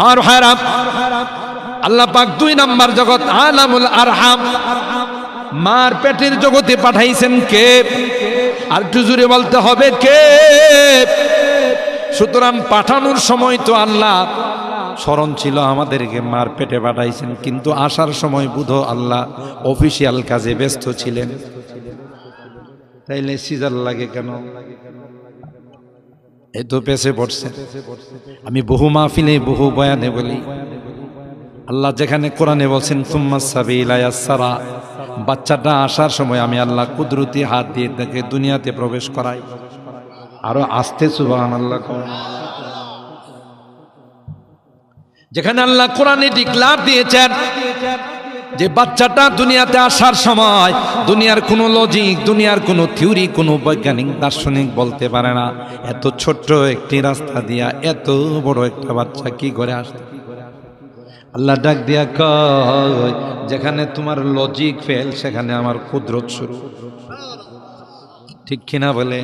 আমার ভাইরা আল্লাহ পাক দুই নাম্বার জগৎ, আলামুল আরহাম, মার পেটের জগতে পাঠাইছেন কে? আর একটু জুড়ে বলতে হবে কে? সুতরাং পাঠানোর সময় তো আল্লাহ স্মরণ ছিল আমাদেরকে মার পেটে পাঠাইছেন, কিন্তু আসার সময় বুধ আল্লাহ অফিসিয়াল কাজে ব্যস্ত ছিলেন। তাইলে সিজার লাগে কেন? এই তো পেছে পড়ছে। আমি বহু মাহফিলে, বহু বয়ানে বলি, আল্লাহ যেখানে কোরআনে বলছেন সাবিলায়াসারা বাচ্চাটা আসার সময় আমি আল্লাহ কুদরতি হাত দিয়ে তাকে দুনিয়াতে প্রবেশ করাই। আরও আসতে সুবাহান আল্লাহ যেখানে আল্লাহ কোরআনে ডিক্লার দিয়েছেন যে বাচ্চাটা দুনিয়াতে আসার সময় দুনিয়ার কোনো লজিক দুনিয়ার কোনো থিওরি কোনো বৈজ্ঞানিক, দার্শনিক বলতে পারে না। এত ছোট্ট একটি রাস্তা দিয়া, এত বড় একটা বাচ্চা কি করে আসতে আল্লাহ ডাক দিয়া কয়, যেখানে তোমার লজিক ফেল সেখানে আমার কুদরত শুরু। ঠিক কিনা বলে?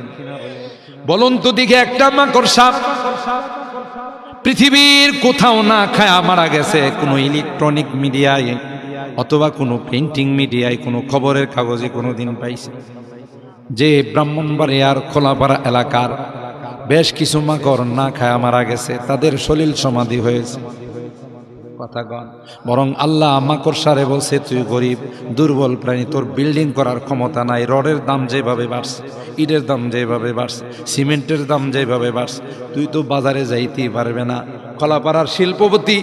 বলুন তো দিকে একটা মাকড় সাপ পৃথিবীর কোথাও না খায়া মারা গেছে কোনো ইলেকট্রনিক মিডিয়ায় অথবা কোনো প্রিন্টিং মিডিয়ায় কোনো খবরের কাগজে কোনো দিন পাইছে। যে ব্রাহ্মণবাড়িয়ার খোলাপাড়া এলাকার বেশ কিছু মাকর না খায়া মারা গেছে, তাদের সলিল সমাধি হয়েছে। বরং আল্লাহ মাকড় সারে বলছে, তুই গরিব, দুর্বল প্রাণী, তোর বিল্ডিং করার ক্ষমতা নাই, রডের দাম যেভাবে বাড়ছে, ইটের দাম যেভাবে বাড়ছে, সিমেন্টের দাম যেভাবে বাড়ছে, তুই তো বাজারে যাইতেই পারবে না। কলাপাড়ার শিল্পপতি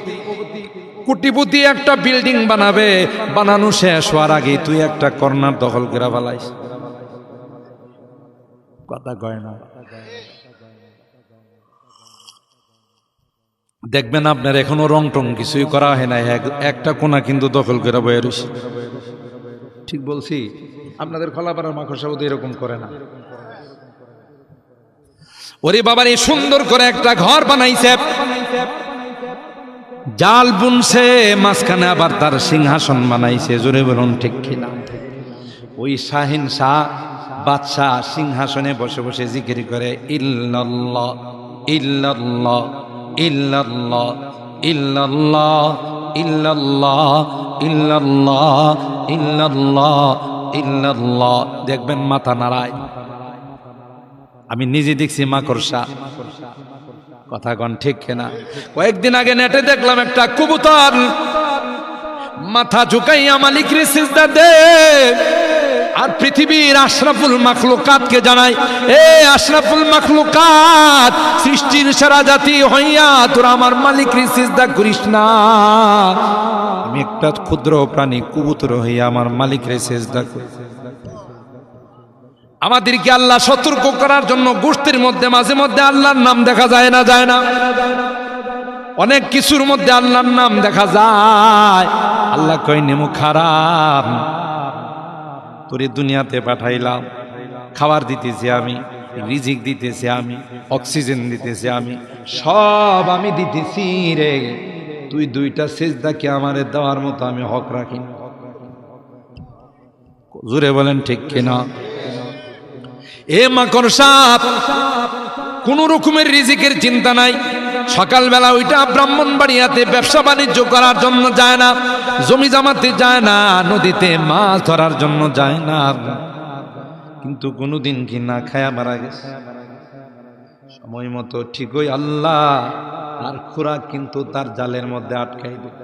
কোটিপতি একটা বিল্ডিং বানাবে বানানো শেষ হওয়ার আগে তুই একটা কর্নার দখল করে ফেলাইস। কথা কয় না। দেখবেন আপনার এখনও রং টং কিছুই করা হয় না এক- একটা কোনা কিন্তু দখল করে বয়ে রয়েছে ঠিক বলছি আপনাদের খোলাপাড়ার মাকড়সা বোধ এরকম করে না। ওরে বাবার এই সুন্দর করে একটা ঘর বানাইছে। জাল বুনছে, মাঝখানে আবার তার সিংহাসন বানাইছে। জোরে বলুন, ঠিক কিনা? ওই শাহিন শাহ বাদশাহ সিংহাসনে বসে বসে জিকির করে দেখবেন মাথা নাড়ায়। আমি নিজে দেখছি মাকড়সা। কথা কন ঠিক কেনা? কয়েকদিন আগে নেটে দেখলাম একটা কবুতর মাথা ঝুঁকাইয়া মালিক দে। আর পৃথিবীর আশরাফুল মাখলুকাতকে জানাই, এ আশরাফুল মাখলুকাত, সৃষ্টির সারা জাতি হইয়া তোরা আমার মালিক রে সিজদা করিস না। আমি একটা ক্ষুদ্র প্রাণী, কবুতর হইয়া আমার মালিক রে সিজদা আমাদেরকে আল্লাহ সতর্ক করার জন্য গোষ্ঠীর মধ্যে, মাঝে মধ্যে আল্লাহর নাম দেখা যায় না যায় না? অনেক কিছুর মধ্যে আল্লাহর নাম দেখা যায়। আল্লাহ কই নেমু খারাপ। তোরে দুনিয়াতে পাঠাইলাম। খাবার দিতেছি আমি, রিজিক দিতেছি আমি, অক্সিজেন দিতেছি আমি, সব আমি দিতেছি রে। তুই দুইটা সেজদাকে আমারে দেওয়ার মতো আমি হক রাখি। জুড়ে বলেন, ঠিক কিনা? এ মাকড় সাপ, কোন রকমের রিজিকের চিন্তা নাই। সকালবেলা ওইটা ব্রাহ্মণ বাড়িয়াতে ব্যবসা বাণিজ্য করার জন্য যায় না, জমি জামাতে যায় না, নদীতে মাছ ধরার জন্য যায় না। কিন্তু কোনোদিন কি না খায়া মারা গেছে? সময় মতো ঠিকই আল্লাহ আর খোরাক কিন্তু তার জালের মধ্যে আটকাই দেয়